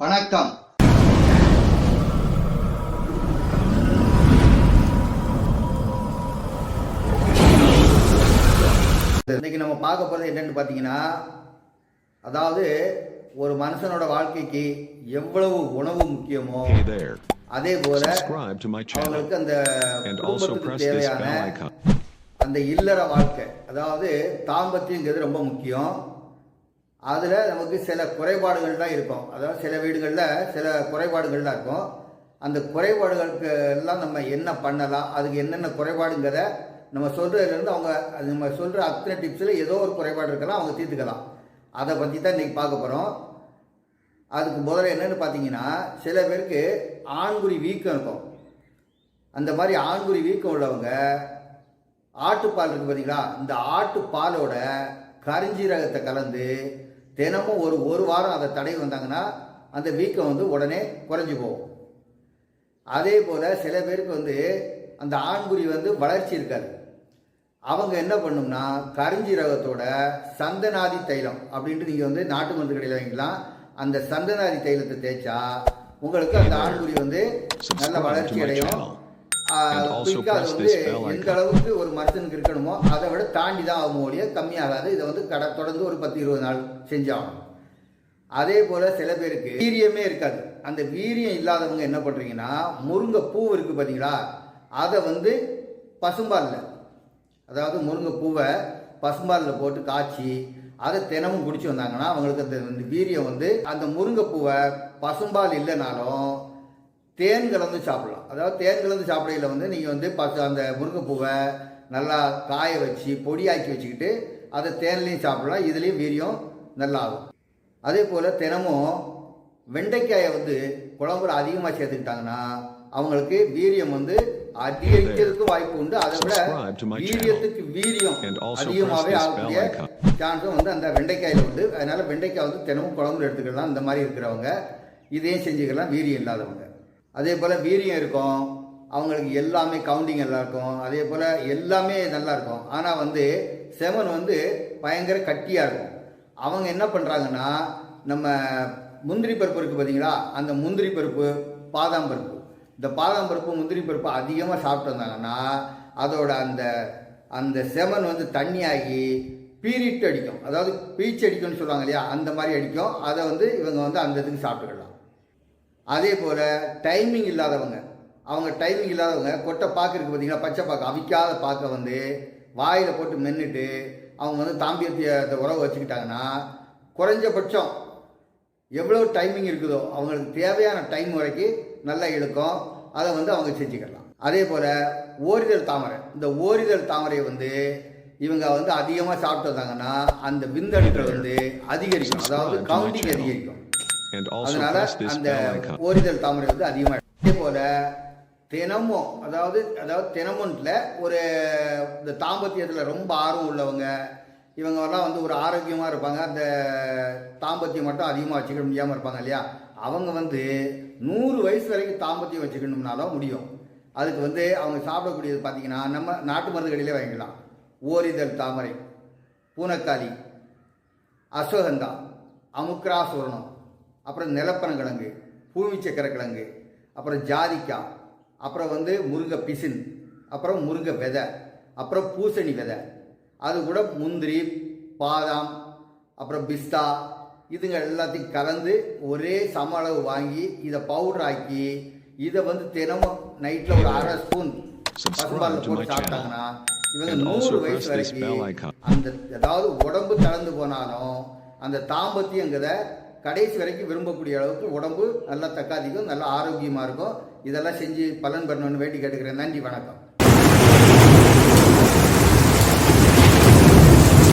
வணக்கம் இன்னைக்கு நம்ம பார்க்க போறது என்னன்னு பார்த்தீங்கன்னா அதாவது ஒரு மனுஷனோட வாழ்க்கைக்கு எவ்வளவு உணவு முக்கியமோ. அதே போல அவங்களுக்கு அந்த குடும்பத்துக்கு தேவையான. அந்த இல்லற வாழ்க்கை அதாவது தாம்பத்தியங்கிறது ரொம்ப முக்கியம் அதில் நமக்கு சில குறைபாடுகள் தான் இருக்கும். அதாவது சில வீடுகளில் சில குறைபாடுகள்லாம் இருக்கும். அந்த குறைபாடுகளுக்கு எல்லாம் நம்ம என்ன பண்ணலாம்? அதுக்கு என்னென்ன குறைபாடுங்கிறத நம்ம சொல்கிறதுலேருந்து அவங்க அது நம்ம சொல்கிற அத்தனை டிப்ஸில் ஏதோ ஒரு குறைபாடு இருக்கலாம் அவங்க தீர்த்துக்கலாம். அதை பற்றி தான் இன்றைக்கி பார்க்க போகிறோம் அதுக்கு முதல்ல என்னென்னு பார்த்தீங்கன்னா சில பேருக்கு ஆண்குறி வீக்கம் இருக்கும். அந்த மாதிரி ஆண்குறி வீக்கம் உள்ளவங்க ஆட்டுப்பால் இருக்குது பார்த்தீங்களா இந்த ஆட்டுப்பாலோட கரிஞ்சீரகத்தை கலந்து தினமும் ஒரு ஒரு வாரம் அதை தடவி வந்தாங்கன்னா அந்த வீக்கம் வந்து உடனே குறைஞ்சி போகும். அதே போல் சில பேருக்கு வந்து அந்த ஆண்குறி வந்து வளர்ச்சி இருக்காது. அவங்க என்ன பண்ணும்னா கரிஞ்சீரகத்தோட சந்தனாதி தைலம் அப்படின்ட்டு நீங்கள் வந்து நாட்டு மருந்து கடையில் வாங்கிக்கலாம். அந்த சந்தனாதி தைலத்தை தேய்ச்சா உங்களுக்கு அந்த ஆண்குறி வந்து நல்ல வளர்ச்சி அடையும். குயிக்காக அது வந்து எந்த. அளவுக்கு ஒரு மனுஷனுக்கு இருக்கணுமோ அதை விட தாண்டி தான் ஆகும் ஒழிய கம்மியாகாது. இதை வந்து கடை தொடர்ந்து ஒரு பத்து இருபது நாள் செஞ்சாகணும். அதே போல் சில பேருக்கு வீரியமே இருக்காது. அந்த வீரியம் இல்லாதவங்க என்ன பண்ணுறீங்கன்னா முருங்கை பூ இருக்குது பார்த்தீங்களா அதை வந்து பசும்பாலில் அதாவது முருங்கை பூவை பசும்பாலில் போட்டு காய்ச்சி அதை தினமும் குடிச்சு வந்தாங்கன்னா அவங்களுக்கு அந்த வீரியம் வந்து அந்த முருங்கை பூவை பசும்பால் இல்லைனாலும் தேன் கலந்து சாப்பிடலாம். அதாவது தேன் கலந்து சாப்பிடையில வந்து நீங்கள் வந்து பசு அந்த முருங்கைப்பூவை நல்லா காய வச்சு பொடியாக்கி வச்சுக்கிட்டு அதை தேன்லேயும் சாப்பிடலாம். இதுலேயும் வீரியம் நல்லா ஆகும் அதே போல் தினமும் வெண்டைக்காயை வந்து குழம்புல அதிகமாக சேர்த்துக்கிட்டாங்கன்னா அவங்களுக்கு வீரியம் வந்து அதிகரிக்கிறதுக்கு வாய்ப்பு உண்டு. அதை விட. வீரியத்துக்கு வீரியம் அதிகமாகவே ஆகக்கூடிய. சான்ஸும் வந்து அந்த வெண்டைக்காயில் உண்டு. அதனால வெண்டைக்காய் வந்து தினமும் குழம்புல எடுத்துக்கலாம். இந்த மாதிரி இருக்கிறவங்க இதையும் செஞ்சுக்கலாம். வீரியம் இல்லாதவங்க. அதே போல் வீரியம் இருக்கும். அவங்களுக்கு எல்லாமே கவுண்டிங் நல்லா இருக்கும். அதே போல் எல்லாமே நல்லா இருக்கும். ஆனால் வந்து செமன் வந்து பயங்கர கட்டியாக இருக்கும். அவங்க என்ன பண்ணுறாங்கன்னா நம்ம முந்திரி பருப்பு இருக்குது பார்த்தீங்களா அந்த முந்திரி பருப்பு பாதாம் பருப்பு. இந்த பாதாம் பருப்பு முந்திரி பருப்பு அதிகமாக சாப்பிட்டு வந்தாங்கன்னா அதோட அந்த அந்த செமன் வந்து தண்ணியாகி பீரிட்டு அடிக்கும். அதாவது பீச்சு அடிக்கும்னு சொல்லுவாங்க இல்லையா? அந்த மாதிரி அடிக்கும். அதை வந்து இவங்க வந்து அந்த இதுக்கு சாப்பிட்டுக்கலாம். அதே போல் டைமிங் இல்லாதவங்க. அவங்க டைமிங் இல்லாதவங்க கொட்டை பாக்கு இருக்குது பார்த்தீங்கன்னா பச்சை பாக்கு. அவிக்காத பாக்கை வந்து வாயில் போட்டு மென்னுட்டு அவங்க வந்து தாம்பியத்தை உறவு வச்சுக்கிட்டாங்கன்னா குறைஞ்சபட்சம் எவ்வளோ டைமிங் இருக்குதோ அவங்களுக்கு தேவையான டைம் வரைக்கும் நல்லா இழுக்கும். அதை வந்து அவங்க செஞ்சுக்கலாம். அதே போல் ஓரிதழ் தாமரை. இந்த ஓரிதழ் தாமரை வந்து இவங்க வந்து அதிகமாக சாப்பிட்டு வந்தாங்கன்னா அந்த விந்தணுக்கள் வந்து அதிகரிக்கும். அதாவது கவுண்டிங் அதிகரிக்கும். அதனால அந்த. ஓரிதழ் தாமரை வந்து அதிகமாக அதே போல தினமும் அதாவது அதாவது தினமும்ல ஒரு இந்த தாம்பத்தியத்தில் ரொம்ப ஆர்வம் உள்ளவங்க இவங்க எல்லாம் வந்து ஒரு ஆரோக்கியமாக இருப்பாங்க. அந்த தாம்பத்தியம் மட்டும் அதிகமாக வச்சுக்க முடியாமல் இருப்பாங்க இல்லையா? அவங்க வந்து நூறு வயசு வரைக்கும் தாம்பத்தியம் வச்சுக்கணும்னாலும் முடியும். அதுக்கு வந்து அவங்க சாப்பிடக்கூடியது பார்த்தீங்கன்னா நம்ம நாட்டு மருந்து கடையிலே வாங்கிக்கலாம். ஓரிதழ் தாமரை பூனக்காளி அஸ்வகந்தா அமுக்ரா சூரணம். அப்புறம் நிலப்பனங்கிழங்கு பூமி சக்கரக்கிழங்கு அப்புறம் ஜாதிக்காய் அப்புறம் வந்து முருங்கை பிசின் அப்புறம் முருங்கை விதை அப்புறம் பூசணி விதை அது கூட முந்திரி பாதாம் அப்புறம் பிஸ்தா இதுங்க எல்லாத்தையும் கலந்து ஒரே சம அளவு வாங்கி இதை பவுடர் ஆக்கி இதை வந்து தினமும் நைட்டில் ஒரு அரை ஸ்பூன் பசும்பாலில் போட்டு. சாப்பிட்டாங்கன்னா இவங்க நூறு வயசு வரைக்கும். அந்த அதாவது உடம்பு தளர்ந்து போனாலும் அந்த தாம்பத்தியங்கிறத கடைசி வரைக்கும் விரும்பக்கூடிய அளவுக்கு உடம்பு நல்லா தக்காதிக்கும் நல்லா ஆரோக்கியமாக இருக்கும். இதெல்லாம் செஞ்சு பலன் பண்ணணும்னு வேண்டி கேட்டுக்கிறேன். நன்றி வணக்கம்.